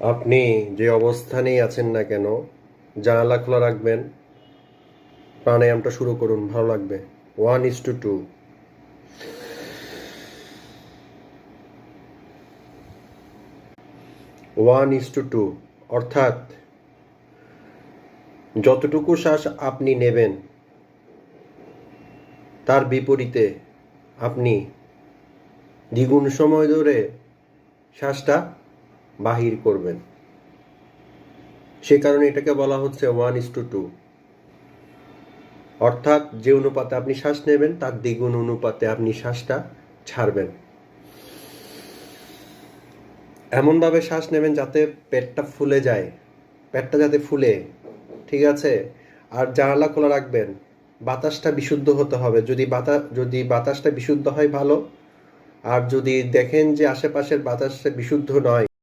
আপনি যে অবস্থানেই আছেন না কেন, জানালা খোলা রাখবেন। প্রাণায়ামটা শুরু করুন, ভালো লাগবে। One is two two one is two two অর্থাৎ, যতটুকু শ্বাস আপনি নেবেন, তার বিপরীতে আপনি দ্বিগুণ সময় ধরে শ্বাসটা বাহির করবেন। সে কারণে এটাকে বলা হচ্ছে ওয়ান ইস টু টু অর্থাৎ যে অনুপাতে আপনি শ্বাস নেবেন, তার দ্বিগুণ অনুপাতে আপনি শ্বাসটা ছাড়বেন। এমনভাবে শ্বাস নেবেন যাতে পেটটা ফুলে যায়। পেটটা যাতে ফুলে, ঠিক আছে? আর জানালা খোলা রাখবেন। বাতাসটা বিশুদ্ধ হতে হবে। যদি বাতাস যদি বাতাসটা বিশুদ্ধ হয়, ভালো। আর যদি দেখেন যে আশেপাশের বাতাসটা বিশুদ্ধ নয়